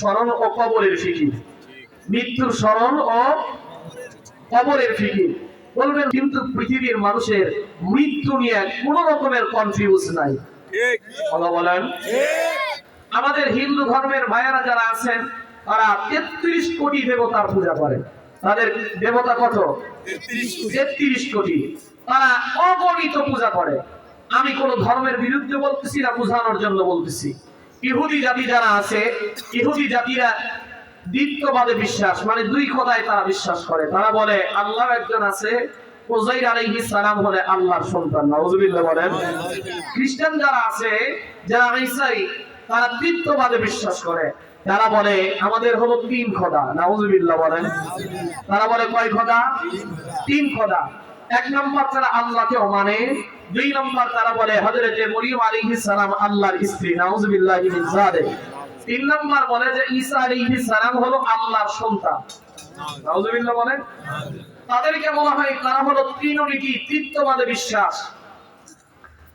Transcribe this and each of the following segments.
স্মরণ ও কবরের ফিকির। মৃত্যুর স্মরণ ও কবরের ফিকির। বলবেন, কিন্তু পৃথিবীর মানুষের মৃত্যু নিয়ে কোন রকমের কনফিউজ নাই। বলেন, আমাদের হিন্দু ধর্মের ভাইয়েরা যারা আছেন, তারা তেত্রিশ কোটি দেবতার পূজা করে। তাদের দেবতা কত? তেত্রিশ কোটি। তারা অগণিত পূজা করে। আমি কোন ধর্মের বিরুদ্ধে বলতেছি না, বোঝানোর জন্য বলতেছি। ইহুদি জাতি যারা আছে, ইহুদি জাতিরা দ্বিত্ববাদে বিশ্বাস মানে দুই খোদায় তারা বিশ্বাস করে। তারা বলে, আল্লাহ একজন আছে ওজাইর সালাম হলে আল্লাহর সন্তান। বলেন। খ্রিস্টান যারা আছে, যারা ঈসাই, তারা বিশ্বাস করে। তারা বলে, আমাদের হলো তিন খোদা। নাউজুবিল্লাহ বলেন। তারা বলে, কয় খোদা? তিন খোদা। এক নম্বর, তারা আল্লাহকে মানে দুই নম্বর তারা বলে মরিয়ম সালাম আল্লাহর স্ত্রী মিন তিন নম্বর বলে যে, ঈসা সালাম হলো আল্লাহর সন্তান। বলেন তাদেরকে বলা হয়, তারা হলো বিশ্বাস।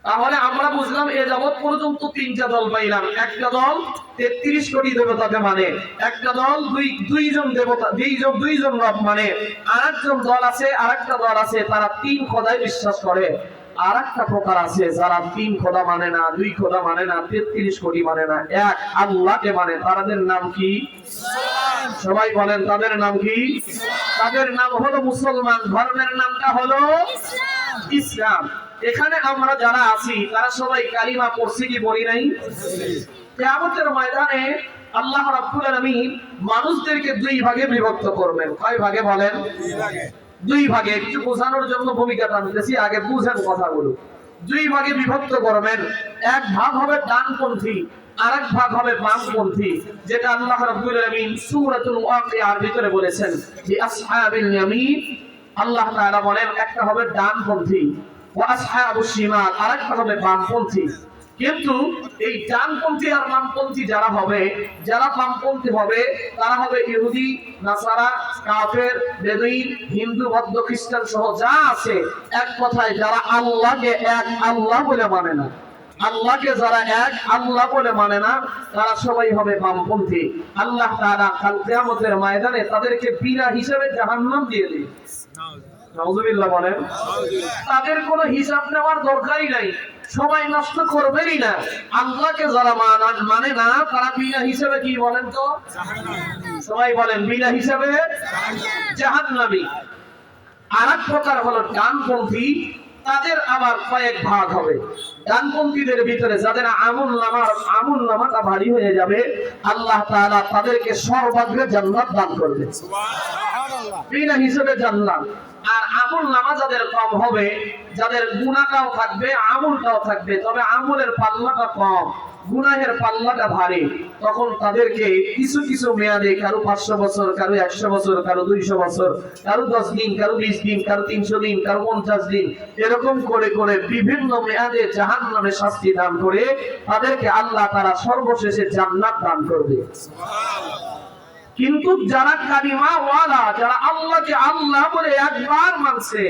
তাহলে আমরা বুঝলাম, এ যাবৎ পর্যন্ত তিনটা দল পাইলাম। একটা দল তেত্রিশ কোটি দেবতাকে মানে একটা দল দুই, দুইজন দেবতা, দুইজন দুইজন রব মানে। আর দল আছে আর দল আছে, তারা তিন খোদায় বিশ্বাস করে। আর একটা প্রকার আছে, যারা তিন খোদা মানে না, দুই খোদা মানে না, তেত্রিশ কোটি মানে না, এক আল্লাহকে মানে তাদের নাম কি? সবাই বলেন, তাদের নাম কি? তাদের নাম হলো মুসলমান, ধর্মের নামটা হলো ইসলাম। এখানে আমরা যারা আছি, তারা সবাই কালিমা পড়ছি কি বলি নাই? কিয়ামতের ময়দানে আল্লাহ রাব্বুল আলামিন মানুষদেরকে দুই ভাগে বিভক্ত করবেন। কয় ভাগে বলেন? দুই ভাগে একটু বোঝানোর জন্য ভূমিকা টানতেছি আগে বুঝেন কথাগুলো। দুই ভাগে বিভক্ত করবেন। এক ভাগ হবে ডানপন্থী, আরেক ভাগ হবে বামপন্থী, যেটা আল্লাহ রাব্বুল আলামিন সূরাতুল ভিতরে বলেছেন যে, আসহাবিল ইয়ামিন আল্লাহ তাআলা বলেন, একটা হবে ডানপন্থী, ওয়া আসহাবুশ শিমাল, আরেকটা হবে বামপন্থী। কিন্তু এই ডানপন্থী আর বামপন্থী যারা হবে যারা বামপন্থী হবে তারা হবে ইহুদি নাসারা কাফের বেদুইন হিন্দু বৌদ্ধ খ্রিস্টান সহ যা আছে এক কথায় যারা আল্লাহকে এক আল্লাহ বলে মানে না। আল্লাহকে যারা এক আল্লাহ বলে মানে না তারা সবাই হবে বামপন্থী। আল্লাহ তাআলা কাল কিয়ামতের ময়দানে তাদেরকে বিনা হিসেবে জাহান্নাম দিয়ে দিবে। নাউজুবিল্লাহ। বলেন। তাদের কোনো হিসাব নেওয়ার দরকারই নাই। সময় নষ্ট করবেনই না। আল্লাহকে যারা মানা- মানে না তারা বিনা হিসেবে কি বলেন তো? সবাই বলেন বিনা হিসেবে জাহান্নামী। আর এক প্রকার হলো ডানপন্থী তাদের আবার কয়েক ভাগ হবে। ডানপন্থীদের ভিতরে যাদের আমুল নামার আমুল নামাটা ভারী হয়ে যাবে আল্লাহ তাআলা তাদেরকে সর্বাগ্রে জান্নাত দান করবে। বিনা হিসেবে জানলাম আর আমুল নামা যাদের কম হবে, যাদের গুণাটাও থাকবে, আমুলটাও থাকবে, তবে আমুলের পাল্লাটা কম, গুনাহের পাল্লাটা ভারী, তখন তাদেরকে কিছু কিছু মেয়াদে কারও পাঁচশো বছর, কারও একশো বছর, কারও দুইশো বছর, কারও দশ দিন, কারও বিশ দিন, কারও তিনশো দিন, কারও পঞ্চাশ দিন, এরকম করে করে বিভিন্ন মেয়াদে জাহান নামে শাস্তি দান করে তাদেরকে আল্লাহ তারা সর্বশেষে জান্নাত দান করবে কিন্তু যারা কালিমা ওয়ালা যারা আল্লাহকে আল্লাহ বলে একবার মানছে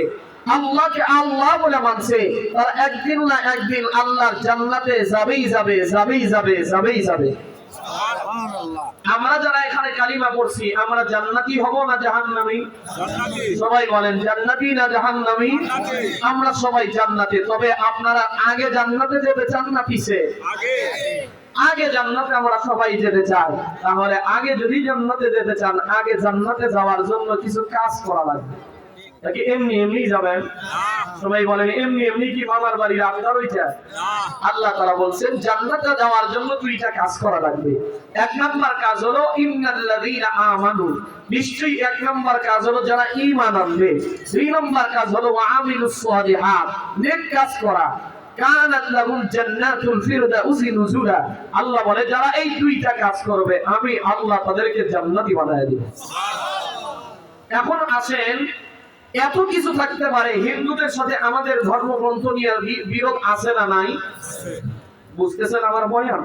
আল্লাহকে আল্লাহ বলে মানছে তারা একদিন না একদিন আল্লাহর জান্নাতে যাবেই যাবে যাবেই যাবে যাবেই যাবে। আমরা যারা এখানে কালিমা পড়ছি আমরা জান্নাতি হব না জাহান্নামী? সবাই বলেন জান্নাতি না জাহান্নামী? আমরা সবাই জান্নাতে তবে আপনারা আগে জান্নাতে যেতে চান না পিছে? আগে জান্নাতে আমরা সবাই যেতে চাই। তাহলে আগে যদি জান্নাতে যেতে চান, আগে জান্নাতে যাওয়ার জন্য কিছু কাজ করা লাগবে। নাকি এমনি এমনি যাবেন? সবাই বলেন, এমনি এমনি কি মামার বাড়ির ওইটা? আল্লাহ তাআলা বলছেন, জান্নাতে যাওয়ার জন্য দুইটা কাজ করা লাগবে। এক নাম্বার কাজ হলো, ইন্নাল্লাযীনা আমানু। নিশ্চয়ই এক নাম্বার কাজ হলো, যারা ঈমান আনবে। দুই নাম্বার কাজ হলো ওয়ামিলুস সালিহাত। নেক কাজ করা। আল্লাহ বলে যারা এই দুইটা কাজ করবে আমি আল্লাহ তাদেরকে জান্নাতি বানায় দিব। এখন আসেন এত কিছু থাকতে পারে হিন্দুদের সাথে আমাদের ধর্মগ্রন্থ নিয়ে বিরোধ আছে না নাই? বুঝতেছেন আমার বয়ান?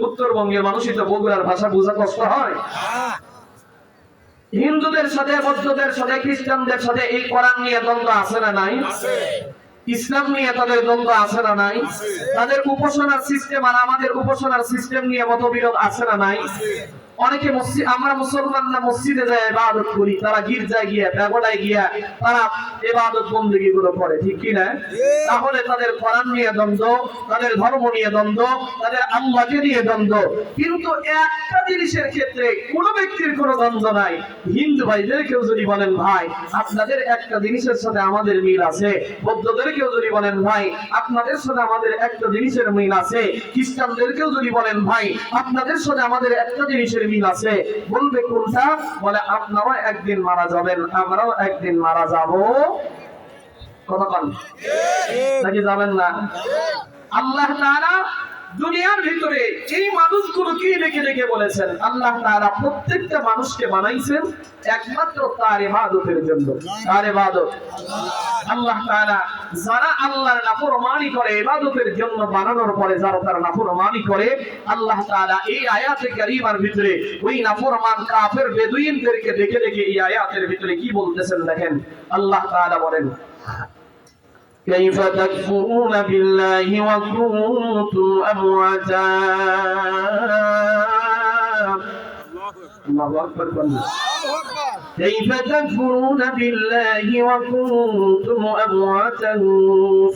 উত্তরবঙ্গের মানুষই তো বগুড়ার ভাষা বোঝা কষ্ট হয়। হিন্দুদের সাথে বৌদ্ধদের সাথে খ্রিস্টানদের সাথে এই কোরআন নিয়ে দ্বন্দ্ব আছে না নাই? ইসলাম নিয়ে তাদের দ্বন্দ্ব আছে না নাই? তাদের উপাসনার সিস্টেম আর আমাদের উপাসনার সিস্টেম নিয়ে মতবিরোধ আছে না নাই? অনেকে মসজিদ আমরা মুসলমানরা মসজিদে যায় ইবাদত করি। তারা গির্জায় গিয়ে ব্যবদায় গিয়া তারা ইবাদত বন্দেগী গুলো করে ঠিক কি না? তাহলে তাদের কোরআন নিয়ে দ্বন্দ্ব তাদের ধর্ম নিয়ে দ্বন্দ্ব তাদের আল্লাহকে নিয়ে দ্বন্দ্ব। কিন্তু একটা জিনিসের ক্ষেত্রে কোনো ব্যক্তির কোনো দ্বন্দ্ব নাই। হিন্দু ভাইদের কেউ যদি বলেন ভাই আপনাদের একটা জিনিসের সাথে আমাদের মিল আছে। বৌদ্ধদের কেউ যদি বলেন ভাই আপনাদের সাথে আমাদের একটা জিনিসের মিল আছে। খ্রিস্টানদের খ্রিস্টানদেরকেও যদি বলেন ভাই আপনাদের সাথে আমাদের একটা জিনিসের মিল আছে। বলবে কোনটা? বলে আপনারাও একদিন মারা যাবেন আমরাও একদিন মারা যাব। কতক্ষণ কন। নাকি যাবেন না? আল্লাহ তাআলা দুনিয়ার ভিতরে এই মানুষগুলো কি ডেকে ডেকে বলেছেন? আল্লাহ তাআলা প্রত্যেকটা মানুষকে বানাইছেন একমাত্র তার ইবাদতের জন্য। তার ইবাদত? আল্লাহ তাআলা যারা আল্লাহর নাফরমানি করে ইবাদতের জন্য বানানোর পরে যারা তার নাফরমানি করে, আল্লাহ তাআলা এই আয়াতে কারীমার ভিতরে ওই নাফরমান কাফের বেদুইনদেরকে দেখে দেখে এই আয়াতের ভিতরে কি বলতেছেন দেখেন? আল্লাহ তাআলা বলেন كيف تكفرون بالله وكنتم أمواتا؟ الله أكبر الله كيف تكفرون بالله وكنتم أمواتا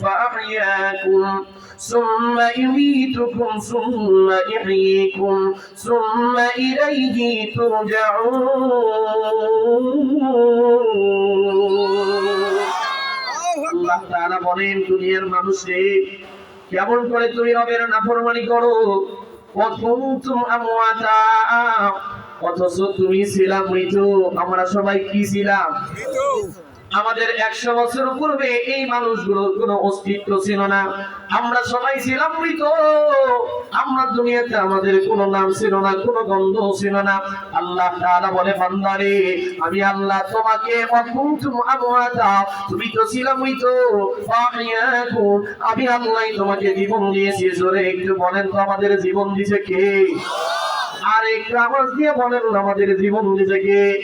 فأحياكم ثم يميتكم ثم يحييكم ثم إليه ترجعون. আল্লাহ তারা বলেন, দুনিয়ার মানুষে কেমন করে তুমি রবের নাফরমানি করো? অথচ তুমি ছিলাম মৃত। আমরা সবাই কি ছিলাম? আমাদের একশো বছর পূর্বে এই মানুষগুলোর কোনো অস্তিত্ব ছিল না। আমরা সবাই ছিলাম মৃত। আমরা দুনিয়াতে আমাদের কোনো নাম ছিল না, কোনো গন্ধ ছিল না। আল্লাহ তাআলা বলে, বান্দারে, আমি আল্লাহ তোমাকে অকুন্তুম আমওয়াতা, তুমি তো ছিল মৃত। ফাহিয়াকুম আমি আল্লাহ তোমাকে জীবন দিয়েছি। জোরে একটু বলেন তো, আমাদের জীবন দিছে কে? আর একটু আওয়াজ দিয়ে বলেন, আমাদের জীবন দিছে কে?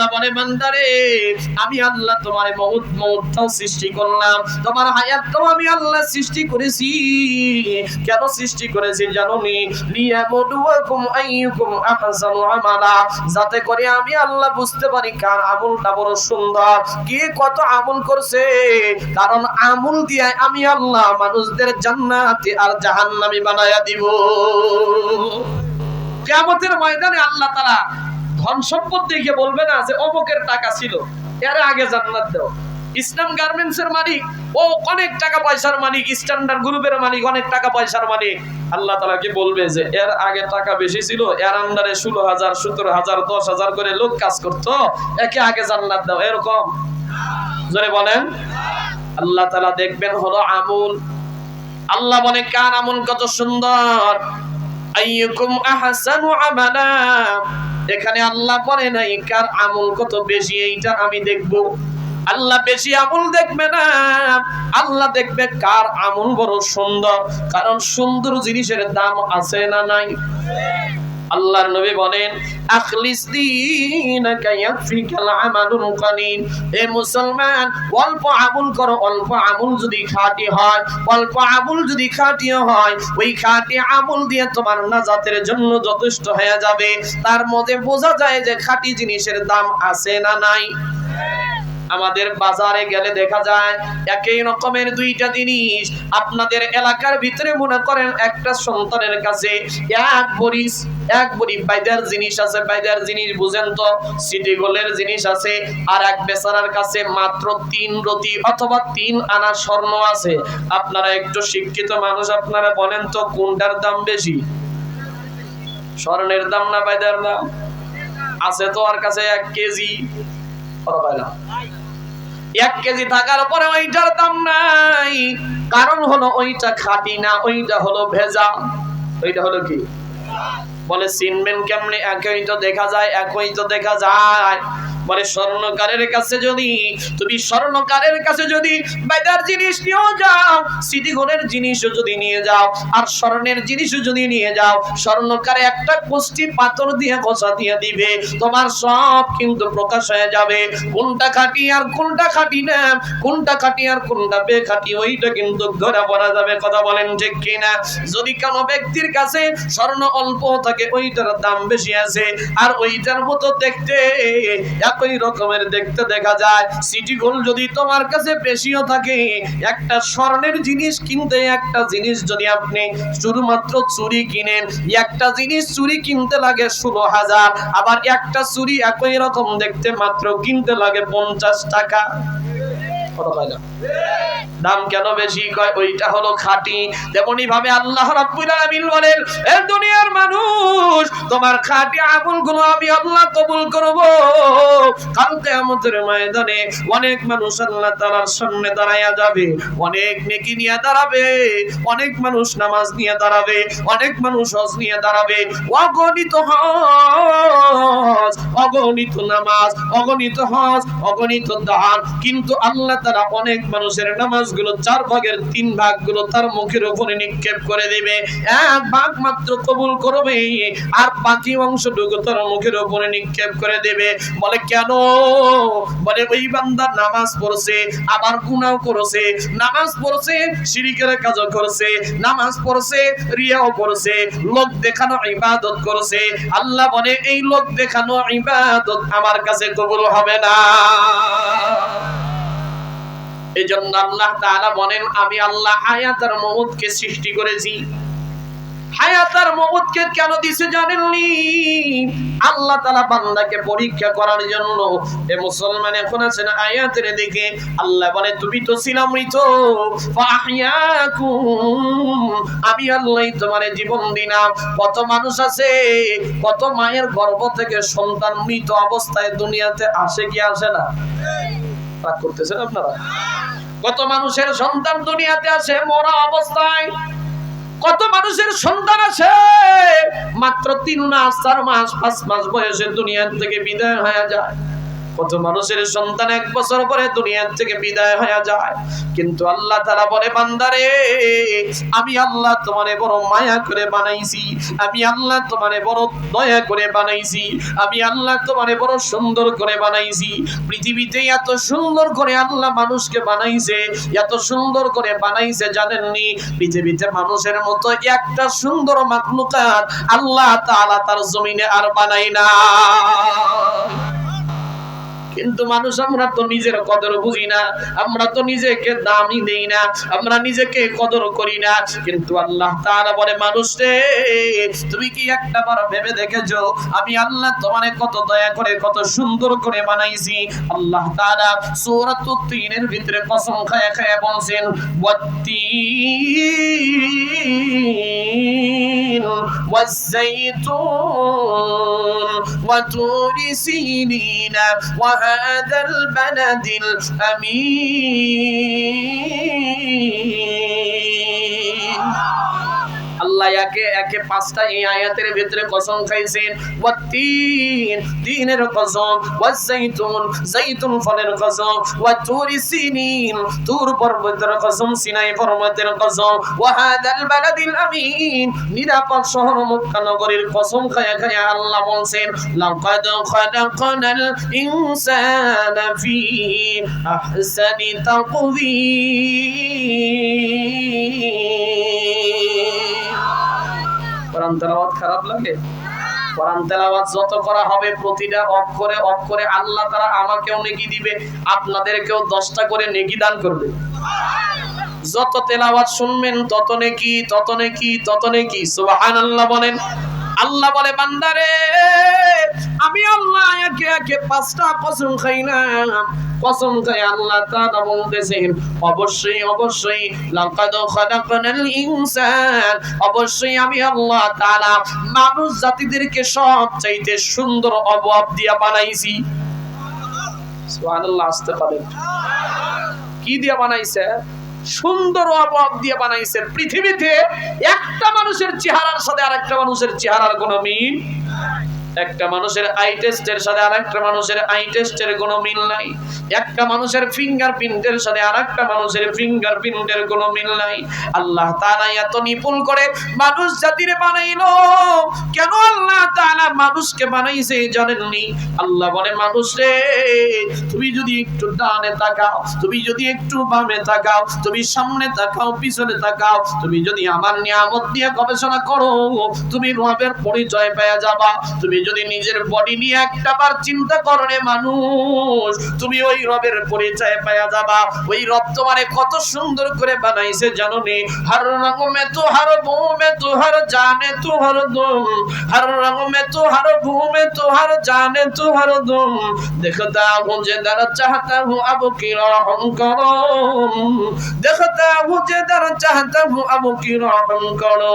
আল্লাহ বলে, বান্দারে, আমি আল্লাহ তোমার মৌত মৌতটাও সৃষ্টি করলাম। তোমার হায়াতটাও আমি আল্লাহ সৃষ্টি করেছি। কেন সৃষ্টি করেছি জানো নি লিয়াবলুয়াকুম আইয়ুকুম আহসানু আমালা। যাতে করে আমি আল্লাহ বুঝতে পারি কার আমলটা বড় সুন্দর। কে কত আমল করছে? কারণ আমল দিয়ে আমি আল্লাহ মানুষদের জান্নাতে আর জাহান্নামী বানায়া দিব। কিয়ামতের ময়দানে আল্লাহ তাআলা ধন সম্পদ দেখে বলবে না যে অমুকের টাকা ছিল, এর আগে জান্নাত দাও। ইসলাম গার্মেন্টস এর মালিক, ও অনেক টাকা পয়সার মালিক স্ট্যান্ডার্ড গ্রুপের মালিক, অনেক টাকা পয়সার মালিক। আল্লাহ তালা কি বলবে যে, এর আগে টাকা বেশি ছিল, এর আন্ডারে ষোলো হাজার সতেরো হাজার, দশ হাজার করে লোক কাজ করতো, একে আগে জান্নাত দাও, এরকম। জোরে বলেন। আল্লাহ তালা দেখবেন হলো আমুল। আল্লাহ বলে কার আমল কত সুন্দর। আইয়ুকুম আহসানু আমালা। এখানে আল্লাহ বলে নাই কার আমল কত বেশি, এইটা আমি দেখব। আল্লাহ বেশি আমল দেখবে না। আল্লাহ দেখবে কার আমল বড় সুন্দর, কারণ সুন্দর জিনিসের দাম আছে না নাই? আল্লাহর নবী বলেন, আখলিস দীনাকা ইয়াকফিকাল আমালুল কালিল এ মুসলমান, অল্প আমল করো, অল্প আমল যদি খাঁটি হয়, অল্প আমল যদি খাঁটি হয়, ওই খাঁটি আমল দিয়ে তোমার নাজাতের জন্য যথেষ্ট হয়ে যাবে। তার মধ্যে বোঝা যায় যে খাঁটি জিনিসের দাম আছে না নাই। আমাদের বাজারে গেলে দেখা যায় একই রকমের দুইটা জিনিস। আপনাদের এলাকার ভিতরে মনে করেন একটা সন্তানের কাছে এক বরিস, এক বড়ি বাইদার জিনিস আছে বাইদার জিনিস বুঝেন তো, সিটি গোলের জিনিস আছে, আর এক বেচারার কাছে মাত্র তিন রতি অথবা তিন আনা স্বর্ণ আছে। আপনারা একটু শিক্ষিত মানুষ, আপনারা বলেন তো কোনটার দাম বেশি? স্বর্ণের দাম না বাইদার দাম? আছে তো আর কাছে এক কেজি। এক কেজি থাকার পরে ওইটার দাম নাই। কারণ হলো ওইটা খাঁটি না, ওইটা হলো ভেজা। ওইটা হলো কি? বলে, চিনবেন কেমনে? একই তো দেখা যায়, একই তো দেখা যায়। বলে, স্বর্ণকারের কাছে যদি, তুমি স্বর্ণকারের কাছে যদি বাইদার জিনিস নিয়েও যাও সিটিগণের জিনিসও যদি নিয়ে যাও, আর স্বর্ণের জিনিসও যদি নিয়ে যাও, স্বর্ণকারে একটা কুষ্টি পাথর দিয়ে ঘষা দিয়ে দিবে, তোমার সব কিন্তু প্রকাশ হয়ে যাবে। কোনটা খাঁটি আর কোনটা খাঁটি না, কোনটা খাঁটি আর কোনটা বেখাঁটি, ওইটা কিন্তু ধরা পড়া যাবে, কথা বলেন ঠিক কিনা? যদি কোনো ব্যক্তির কাছে স্বর্ণ অল্প থাকে, ওইটার দাম বেশি আছে, আর ওইটার মতো দেখতে একই রকমের দেখতে দেখা যায়। সিটি গোল্ড যদি তোমার কাছে বেশিও থাকে, একটা স্বর্ণের জিনিস কিনতে, একটা জিনিস যদি আপনি শুধুমাত্র চুরি কিনেন, একটা জিনিস চুরি কিনতে লাগে ষোলো হাজার, আবার একটা চুরি একই রকম দেখতে মাত্র কিনতে লাগে পঞ্চাশ টাকা। দাম কেন বেশি কয়? ওইটা হলো খাঁটি। তেমনি ভাবে আল্লাহ রাব্বুল আলামিন বলেন, এ দুনিয়ার মানুষ, তোমার খাঁটি আমলগুলো আমি আল্লাহ কবুল করব। কাল কিয়ামতের ময়দানে অনেক মানুষ আল্লাহ তাআলার সামনে দাঁড়ায়া যাবে, অনেক নেকি নিয়ে দাঁড়াবে, অনেক মানুষ নামাজ নিয়ে দাঁড়াবে, অনেক মানুষ হজ নিয়ে দাঁড়াবে। অগণিত হজ, অগণিত নামাজ, অগণিত হজ, অগণিত দান। কিন্তু আল্লাহ তারা অনেক মানুষের নামাজগুলো চার ভাগের তিন ভাগগুলো তার মুখের উপরে নিক্ষেপ করে দেবে। এক ভাগ মাত্র কবুল করবে। আর বাকি অংশটুকু তার মুখের উপরে নিক্ষেপ করে দেবে। বলে, কেন? বলে, ওই বান্দা নামাজ পড়ছে, আবার গুনাও করেছে, নামাজ পড়ছে, শিরিকের কাজও করছে, নামাজ পড়ছে, রিয়াও করছে, লোক দেখানো ইবাদত করছে। আল্লাহ বলে, এই লোক দেখানো ইবাদত আমার কাছে কবুল হবে না। এই জন্য আল্লাহ তাআলা বলেন, আমি আল্লাহ সৃষ্টি করেছি। কেন দিছে জানেননি? আল্লাহ বান্দাকে পরীক্ষা করার জন্য এ মুসলমান এখন আছেন আয়াতের দিকে। আল্লাহ বলে, তুমি তো ছিলাম মৃত আমি আল্লাহ তোমার জীবন দিলাম। কত মানুষ আছে, কত মায়ের গর্ভ থেকে সন্তান মৃত অবস্থায় দুনিয়াতে আসে কি আসে না? রাগ করতেছেন আপনারা? কত মানুষের সন্তান দুনিয়াতে আছে, মরা অবস্থায়। কত মানুষের সন্তান আছে, মাত্র তিন মাস, চার মাস, পাঁচ মাস বয়সে দুনিয়ার থেকে বিদায় হয়ে যায়। কত মানুষের সন্তান এক বছর পরে দুনিয়া থেকে বিদায় হয়ে যায়। কিন্তু আল্লাহ তারা বলে, বান্দারে, আমি আল্লাহ তোমারে বড় মায়া করে বানাইছি। আমি আল্লাহ তোমারে বড় দয়া করে বানাইছি। আমি আল্লাহ তোমারে বড় সুন্দর করে বানাইছি। পৃথিবীতে এত সুন্দর করে আল্লাহ মানুষকে বানাইছে, এত সুন্দর করে বানাইছে, জানেননি? পৃথিবীতে মানুষের মতো একটা সুন্দর মাখলুকাত আল্লাহ তাআলা তার জমিনে আর বানাই না। কিন্তু মানুষ আমরা তো নিজের কদর বুঝি না আমরা তো নিজেকে দামই দেই না আমরা নিজেকে কদর করি না কিন্তু আল্লাহ তাআলা বলে মানুষ রে তুমি কি একটা বার ভেবে দেখেছো আমি আল্লাহ তোমারে কত দয়া করে কত সুন্দর করে বানাইছি আল্লাহ তাআলা সূরাতুত তিনের ভিতরে কসম খায়া খায়া বলছেন ওয়াত্তিন والزيتون وطور سينين وهذا البلد الأمين আল্লাহ একে একে পাঁচটা এই আয়াতের ভিতরে কসম খাইছেন। ওয়াত্তিন তিনের কসম ওয়াজাইতুন জাইতুন ফলের কসম, ওয়া তুরি সিনিন, তুর পর্বতের কসম, সিনাই পর্বতের কসম, ওয়া হাদাল বালাদিল আমিন, নিরাপদ শহর মক্কা নগরীর কসম খায়া খায়া আল্লাহ বলছেন, লাকাদ খালাকনাল ইনসানা ফি আহসানি তাকওয়িম। কোরআন তেলাওয়াত খারাপ লাগে? কোরআন তেলাওয়াত যত করা হবে প্রতিটা অক্ষরে অক্ষরে আল্লাহ তারা আমাকেও নেকি দিবে, আপনাদেরকেও দশটা করে নেকি দান করবে। যত তেলাওয়াত শুনবেন তত নেকি তত নেকি তত নেকি, সুবহানাল্লাহ বলেন। আল্লাহ বলে, বান্দারে, আমি আল্লাহ একে একে পাঁচটা কসম খাই না কসম খাই আল্লাহ তাআলা বলতেছেন, অবশ্যই অবশ্যই, লাকাদ খালাকনাল ইনসান। অবশ্যই আমি আল্লাহ তাআলা মানুষ জাতিদেরকে সব চাইতে সুন্দর অভাব দিয়া বানাইছি। সুবহানাল্লাহ, আসতে পারেন। কি দিয়া বানাইছে? সুন্দর অভাব দিয়ে বানাইছে। পৃথিবীতে একটা মানুষের চেহারার সাথে আরেকটা মানুষের চেহারার কোনো মিল একটা মানুষের আই টেস্টের সাথে আরেকটা মানুষের আই টেস্টের কোনো মিল নাই। একটা মানুষের ফিঙ্গার প্রিন্টের সাথে আরেকটা মানুষের ফিঙ্গার প্রিন্টের কোনো মিল নাই। আল্লাহ তাআলা এত নিপুণ করে মানুষ জাতিরে বানাইলো। কেন আল্লাহ তাআলা মানুষকে বানাইছে জানেননি? আল্লাহ বলে, মানুষ রে, তুমি যদি একটু ডানে তাকাও, তুমি যদি একটু বামে তাকাও, তুমি সামনে তাকাও, পিছনে তাকাও, তুমি যদি আমার নিয়ামত দিয়ে গবেষণা করো, তুমি রবের পরিচয় পেয়ে যাবা, তুমি যদি নিজের বডি নিয়ে একটা বার চিন্তা করনে মানুষ, তুমি ওই রবের পরিচয় পাওয়া যাবা। ওই রব তোমারে কত সুন্দর করে বানাইছে, জানো রঙ মে মে জানে রঙ মে মে জানে দেখতা দার চাহতা আবু কি রহম করো দেখতা দার চাহতা আবু কি রহম করো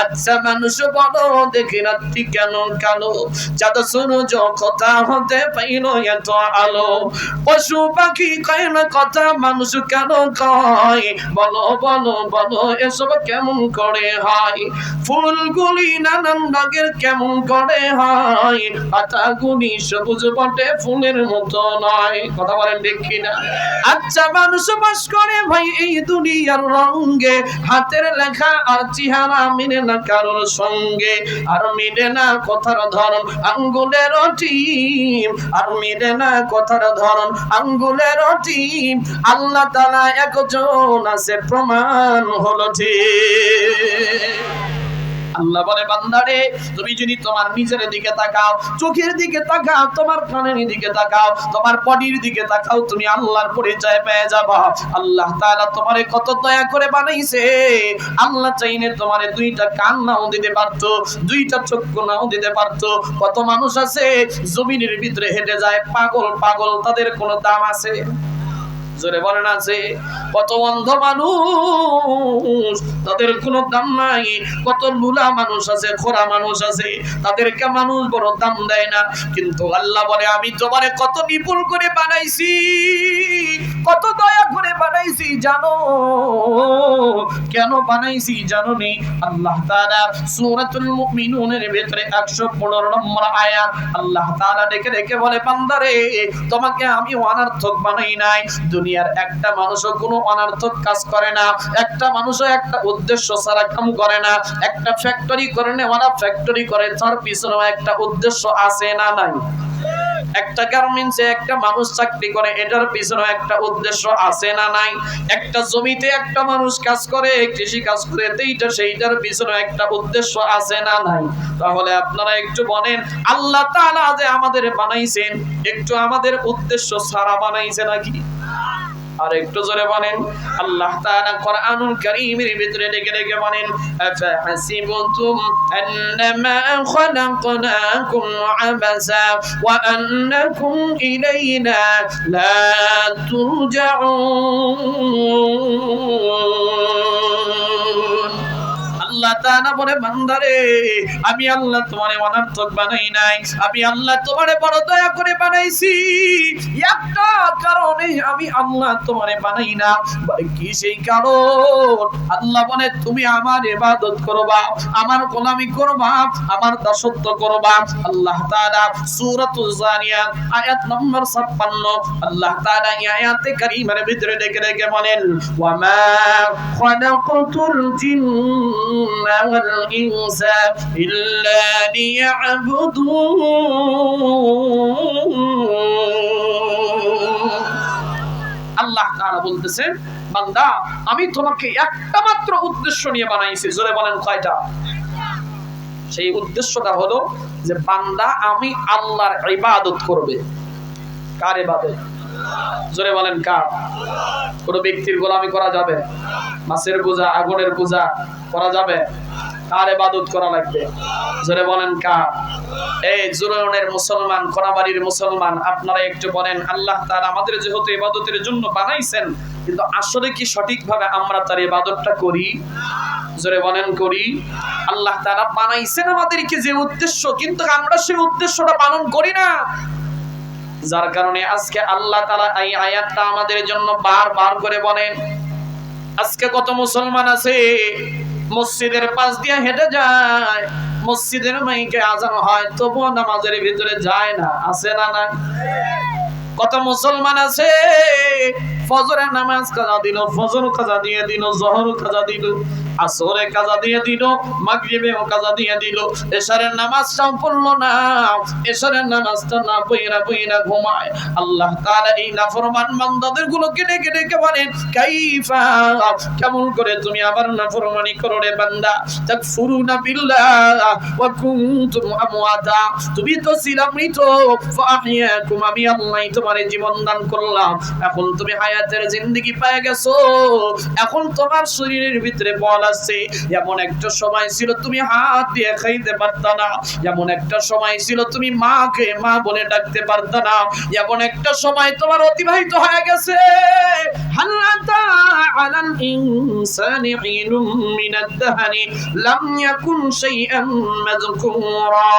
আচ্ছা মানুষ বলো, দেখি রাত্রি কেন কালো চাঁদ শুনো যে কথা হতে পাইল, এত আলো। পশু পাখি কয় না কথা, মানুষ কেন কয়? বলো বলো বলো, এসব কেমন করে হয়? ফুলগুলি নানান রঙের কেমন করে হয়? পাতাগুলি সবুজ বটে, ফুলের মতো নয়। কথা বলেন দেখি না আচ্ছা মানুষ বাস করে ভাই এই দুনিয়ার রঙ্গে হাতের লেখা আর চেহারা মিলে না কারোর সঙ্গে। আর মিলে না কথার ধরন, আঙ্গুলের টিম আর মিলে না কথার ধরন, আঙ্গুলের টিম আল্লাহ তালা একজন আছে, প্রমাণ হলো ঠিক আল্লাহ বলে, বান্দারে, তুমি যদি তোমার নিজের দিকে তাকাও, চোখের দিকে তাকাও, তোমার কানের দিকে তাকাও, তোমার বডির দিকে তাকাও, তুমি আল্লাহর পরিচয় পেয়ে যাবা। আল্লাহ তাআলা তোমারে কত দয়া করে বানাইছে। আল্লাহ চাইলে তোমারে দুইটা কান নাও দিতে পারতো, দুইটা চক্ষু নাও দিতে পারতো। কত মানুষ আছে, জমিনের ভিতরে হেঁটে যায়, পাগল পাগল, তাদের কোনো দাম আছে? জোরে বলেন আছে, কত অন্ধ মানুষ, তাদের কোনো দাম নাই। কত লুলা মানুষ আছে, খোরা মানুষ আছে, তাদেরকে মানুষ বড় দাম দেয় না। কিন্তু আল্লাহ বলে, আমি তোমারে কত নিপুণ করে বানাইছি, কত দয়া করে বানাইছি, জানো? কেন বানাইছি, জানো নি? আল্লাহ তাআলা সূরাতুল মুমিনুনের ভিতরে 115 নম্বর আয়াত, আল্লাহ তাআলা ডেকে ডেকে বলে, বান্দারে, তোমাকে আমি অনার্থক বানাই নাই। দুনিয়ার একটা মানুষও কোনো অনার্থক কাজ করে না। একটা মানুষও একটা উদ্দেশ্য ছাড়া কাম করে না। একটা ফ্যাক্টরি করে নেওয়ারা ফ্যাক্টরি করে, তার পিছনেও একটা উদ্দেশ্য আছে না নাই? একটা গার্মেন্টসে একটা মানুষ চাকরি করে, এটার পিছনে একটা উদ্দেশ্য আছে না নাই? একটা জমিতে একটা মানুষ কাজ করে, কৃষি কাজ করে, এইটা সেইটার পিছনে একটা উদ্দেশ্য আছে না নাই? তাহলে আপনারা একটু বলেন, আল্লাহ তাআলা যে আমাদের বানাইছেন, একটু আমাদের উদ্দেশ্য ছাড়া বানাইছে নাকি? আর একটু জোরে বলেন আল্লাহ তাআলা কোরআনুল কারীমের ভিতরে ডেকে ডেকে বলেন আফাহাসিবতুম আন্নামা খলাকনাকুম আবাসা ওয়া আন্নাকুম ইলাইনা লা তুরজাউন। আল্লাহ তাআলা বলে, বান্দারে, আমি আল্লাহ তোমারে অনার্থক বানাই নাই, আমি আল্লাহ তোমারে বড় দয়া করে বানাইছি। একটা কারণে আমি আল্লাহ তোমারে বানাই না কি সেই কারণ? আল্লাহ বলে, তুমি আমার ইবাদত করবা আমার গোলামি করবা আমার দাসত্ব করবা আল্লাহ তাআলা সূরাতুল জারিয়াত আয়াত নম্বর 56 আল্লাহ তাআলা এই আয়াতে কারীমের ভিতরে ডেকে ডেকে বলেন, ওয়া মা খালাকাতুল জিন্না ইনসা ইল্লা লিয়াবুদুন আল্লাহ তাআলা বলতেছেন বান্দা, আমি তোমাকে একটা মাত্র উদ্দেশ্য নিয়ে বানাইছি। জোরে বলেন কয়টা? সেই উদ্দেশ্যটা হলো যে, বান্দা, আমি আল্লাহর ইবাদত করবে। কার ইবাদত? জোরে বলেন, কার? কোন ব্যক্তির গোলামি করা যাবে? মাছের পূজা, আগুনের পূজা করা যাবে? কার ইবাদত করা লাগবে? জোরে বলেন, কার? এই জুরনের মুসলমান, কোনাবাড়ির মুসলমান, আপনারা একটু বলেন, আল্লাহ তাআলা আমাদের যেহেতু ইবাদতের জন্য বানাইছেন, কিন্তু আসলে কি সঠিকভাবে আমরা তার এবাদতটা করি? জোরে বলেন, করি। আল্লাহ তারা বানাইছেন আমাদেরকে যে উদ্দেশ্য, কিন্তু আমরা সেই উদ্দেশ্যটা পালন করি না। যার কারণে আজকে আল্লাহ তালা এই আয়াতটা আমাদের জন্য বারবার করে বলেন, আজকে কত মুসলমান আছে, মসজিদের পাশ দিয়ে হেঁটে যায়, মসজিদের মাইকে আজান হয়, তবুও নামাজের ভিতরে যায় না আসে না নাই? কত মুসলমান আছে? ফজরের নামাজ কাজা দিল, ফজর কাজা দিয়ে দিল, জহর কাজা দিল আসরে কাজা দিয়ে দিল, মাগরিবেও কাজা দিয়ে দিল। এশারের নামাজটাও পড়ল না, এশারের নামাজটা না পইরা পইরা ঘুমায়। আল্লাহ তাআলা এই নাফরমান বান্দাদের গুলোকে ডেকে ডেকে বলেন কাইফা, কেমন করে তুমি আবার নাফরমানি করো রে বান্দা? তাকফুরুনা বিল্লাহ, ওয়া কুনতুম আমওয়াতা, তুমি তো ছিলা মৃত ফাহিয়াকুম, আমি আল্লাহ তোমারে জীবন দান করলাম। এখন তুমি হায়াতের জিন্দেগি পেয়ে গেছো। এখন তোমার শরীরের ভিতরে বল আছে। এমন একটা সময় ছিল তুমি হাত দিয়ে খাইতে পারতা না। এমন একটা সময় ছিল তুমি মাকে মা বলে ডাকতে পারতা না। এমন একটা সময় তোমার অতিবাহিত হয়ে গেছে। হাল্লাতা আলাল ইনসানি হিনুম মিনাদ দাহরি লাম ইয়াকুন শাইআন মাযকুরা।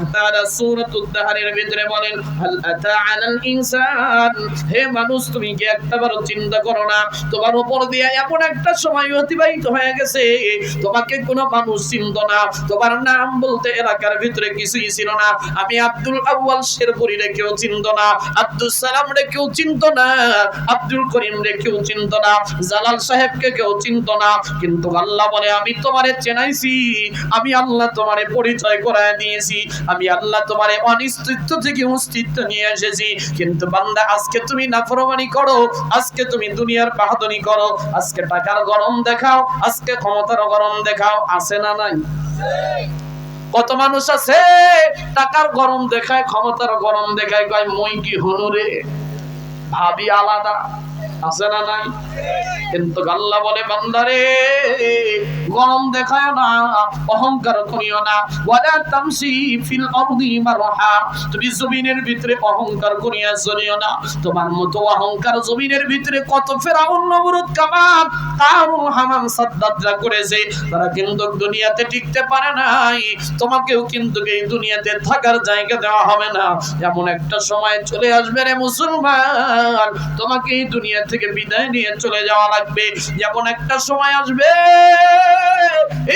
আমি আব্দুল শেরপুরি কেউ না। আব্দুল সালাম না। আব্দুল করিম রে কেউ না। জালাল সাহেবকে কেউ চিনত না। কিন্তু আল্লাহ বলে, আমি তোমারে চেনাইছি। আমি আল্লাহ তোমারে পরিচয় করায় দিয়েছি। আমি আল্লাহ তোমার অনিশ্চিত থেকে অস্তিত্ব নিয়ে এসেছি। কিন্তু বান্দা, আজকে তুমি নাফরমানি করো, আজকে তুমি দুনিয়ার বাহাদুরি করো, আজকে টাকার গরম দেখাও, আজকে ক্ষমতার গরম দেখাও, আছে না নাই? কত মানুষ আছে, টাকার গরম দেখায়, ক্ষমতার গরম দেখায়, কয়, মই কি হলো রে? ভাবি আলাদা। আছে না নাই। কিন্তু আল্লাহ বলে, বান্দারে, গরম দেখায় না, অহংকার করিও না। ওয়ালা তামসি ফিল আরদি মারহা। তুমি জমিনের ভিতরে অহংকার করিয়া চলিও না। তোমার মতো অহংকার জমিনের ভিতরে কত ফেরাউন নমরুদ কামান কারুন হামান সাদ্দাতরা করেছে। তারা কিন্তু দুনিয়াতে টিকতে পারে নাই। তোমাকেও কিন্তু এই দুনিয়াতে থাকার জায়গা দেওয়া হবে না। এমন একটা সময় চলে আসবে রে মুসলমান। তোমাকে এই দুনিয়া থেকে বিদায় নিয়ে চলে যাওয়া লাগবে। যেমন একটা সময় আসবে,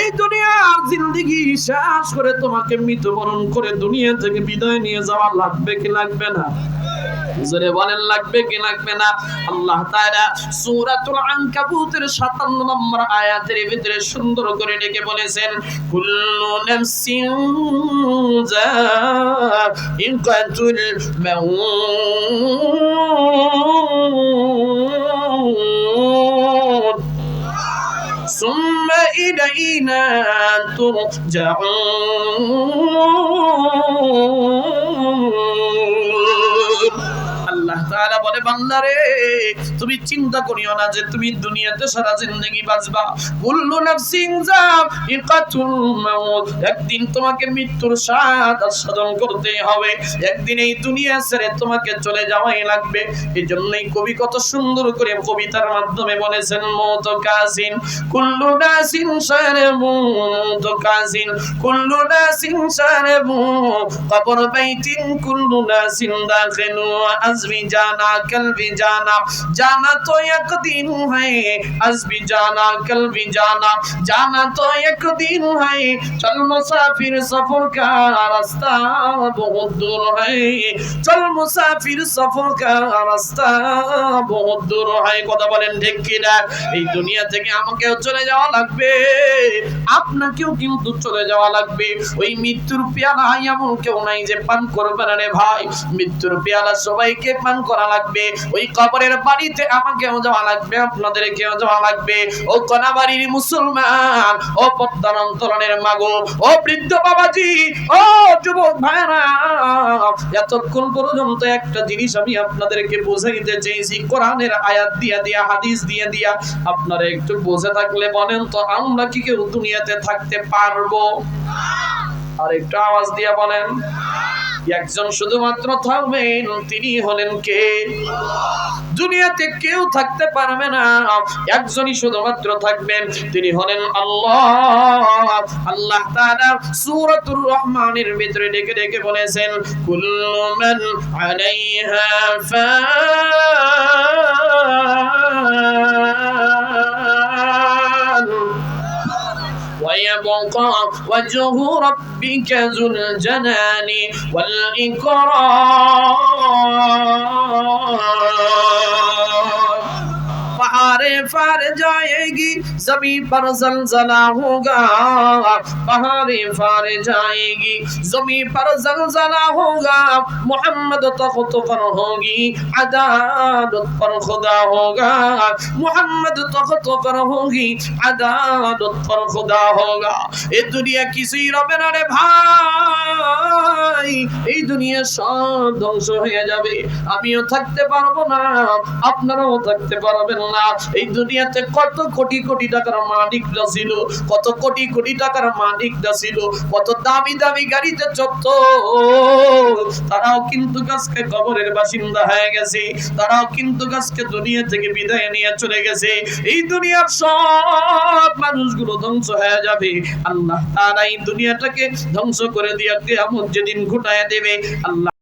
এই দুনিয়ার জিন্দিগি শেষ করে তোমাকে মৃত্যুবরণ করে দুনিয়া থেকে বিদায় নিয়ে যাওয়া লাগবে কি লাগবে না? জোরে বলেন, লাগবে কি লাগবে না? আল্লাহ তাআলা সূরাতুল আনকাবুতের 57 নম্বর আয়াতের ভিতরে সুন্দর করে ডেকে বলেছেন, কুল্লু নাফসিন যায়িকাতুল মাউত। ترجعون বলে বান্দারে, তুমি চিন্তা করিও না যে তুমি দুনিয়াতে সারা জিন্দেগি বাঁচবা। কুল্লু নাফসিন যায়িকাতুল মাউত। একদিন তোমাকে মৃত্যুর স্বাদ আস্বাদন করতে হবে। একদিন এই দুনিয়া ছেড়ে তোমাকে চলে যাওয়াই লাগবে। এই জন্যই কবি কত সুন্দর করে কবিতার মাধ্যমে বলেছেন, মত কাসিন কুল্লু নাসিন শারবু মত কাসিন কুল্লু নাসিন শারবু কবর বাইতিন কুল্লু নাসিন দাখিলু আজবি জানা কলবি জানা জানা তো এক দিন है আজবি জানা কলবি জানা জানা তো এক দিন है চল মুসাফির সফর का रास्ता बहुत दूर है চল মুসাফির সফর का रास्ता बहुत दूर है কথা বলেন ঠিক কিনা এই দুনিয়া থেকে আমাকেও চলে যাওয়া লাগবে আপনাকেও কিন্তু চলে যাওয়া লাগবে ওই মৃত্যুর পেয়ালা এমন কেউ নাই যে পান করবে না রে ভাই মৃত্যুর পেয়ালা সবাইকে পান করা লাগবে ওই কবরের বাড়িতে আমাকেও যাওয়া লাগবে আপনাদের কেউ যাওয়া লাগবে। ও কনাবাড়ির মুসলমান, ও পদ্মার অন্তরণের মাগো, ও বৃদ্ধ বাবাজি, ও যুবক ভাইরা এতক্ষণ পর্যন্ত একটা জিনিস আমি আপনাদেরকে বোঝাইতে চেয়েছি। কোরআনের আয়াত দিয়া দিয়া, হাদিস দিয়ে দিয়া। আপনারা একটু বোঝে থাকলে বলেন তো, আমরা কি কেউ দুনিয়াতে থাকতে পারব? আর একটু আওয়াজ দিয়া বলেন। একজন শুধুমাত্র থাকবেন তিনি হলেন কে? দুনিয়াতে কেউ থাকতে পারবে না। একজনই শুধুমাত্র থাকবেন, তিনি হলেন আল্লাহ। আল্লাহ তাআলা সূরাতুর রহমানের ভিতরে ডেকে ডেকে বলেছেন, কুল্লু আলাইহা ويبقى وجه ربك ذو الجنان والإكرام. पहाड़े पर जाएगी जमी पर जलजला होगा पहाड़े पर जाएगी जमी पर जलजला होगा मोहम्मद तख्त पर होगी अदालत पर खुदा होगा मोहम्मद तख्त पर होगी अदालत पर खुदा होगा ये दुनिया किसी রবে না রে ভাই এই দুনিয়া সব ধ্বংস হয়ে যাবে আমিও থাকতে পারবো না আপনারাও থাকতে পারবেন না এই দুনিয়াতে কত কোটি কোটি টাকার মালিকরা ছিল কত কোটি কোটি টাকার মালিকরা ছিল কত দামি দামি গাড়িতে চড়ত। তারাও কিন্তু গাছকে কবরের বাসিন্দা হয়ে গেছে। তারাও কিন্তু গাছকে দুনিয়া থেকে বিদায় নিয়ে চলে গেছে। এই দুনিয়ার সব মানুষগুলো ধ্বংস হয়ে যাবে। আল্লাহ তারা এই দুনিয়াটাকে ধ্বংস করে দিয়ে কেমন যেদিন ঘুটায় দেবে। আল্লাহ